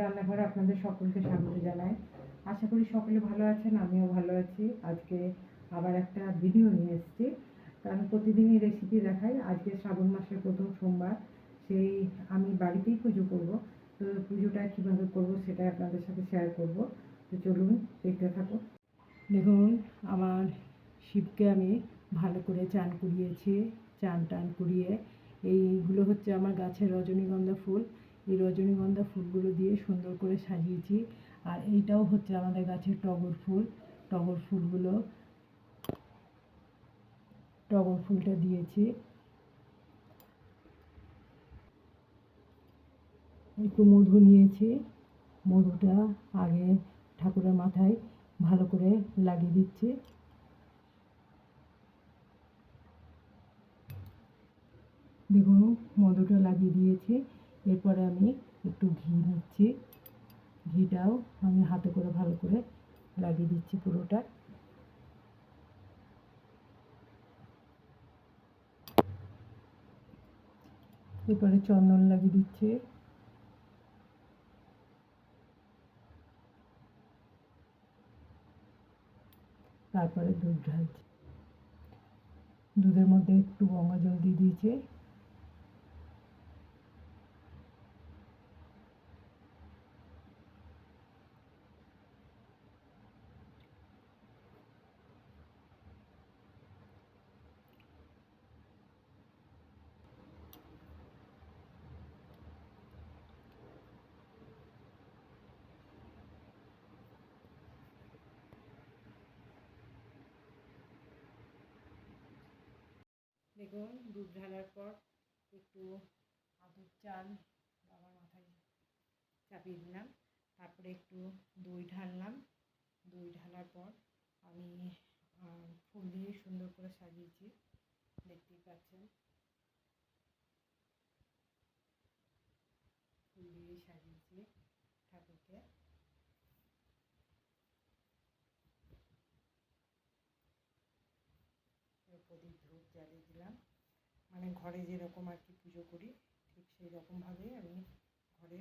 রান্নাঘরে আপনাদের সকলকে স্বাগত জানাই। আশা করি সকলে ভালো আছেন, আমিও ভালো আছি। আজকে আবার একটা ভিডিও নিয়ে এসেছি। কারণ প্রতিদিনই রেসিপি দেখাই। আজকে শ্রাবণ মাসের প্রথম সোমবার, সেই আমি বাড়িতেই পুজো করব। তো পুজোটা কীভাবে করব সেটা আপনাদের সাথে শেয়ার করব। তো চলুন, দেখতে থাকো দেখুন, আমার শিবকে আমি ভালো করে চান করিয়েছি, চান টান করিয়ে। এইগুলো হচ্ছে আমার গাছের রজনীগন্ধা ফুল। এই রজনীগন্ধা ফুলগুলো দিয়ে সুন্দর করে সাজিয়েছি। আর এইটাও হচ্ছে আমাদের গাছের টগর ফুল। টগর ফুলগুলো, টগর ফুলটা দিয়েছি। একটু মধু নিয়েছি। মধুটা আগে ঠাকুরের মাথায় ভালো করে লাগিয়ে দিচ্ছি। দেখুন, মধুটা লাগিয়ে দিয়েছি। এরপরে আমি একটু ঘি নিচ্ছি ঘিটাও আমি হাতে করে ভালো করে লাগিয়ে দিচ্ছি পুরোটা। এরপরে চন্দন লাগিয়ে দিচ্ছে। তারপরে দুধ ঢালছি। দুধের মধ্যে একটু গঙ্গা জল দিয়ে দিয়েছি। দেখুন দুধ ঢালার পর একটু আদুর চাল বাবার মাথায় চাপিয়ে দিলাম। তারপরে একটু দই ঢাললাম। দই ঢালার পর আমি ফুল দিয়ে সুন্দর করে সাজিয়েছি। দেখতেই পাচ্ছেন। ফুল দিয়ে সাজিয়েছি ঠাকুরকে। প্রদীপ ধূপ জ্বালিয়ে দিলাম। মানে ঘরে যেরকম আর কি পুজো করি, ঠিক সেই রকমভাবেই আমি ঘরে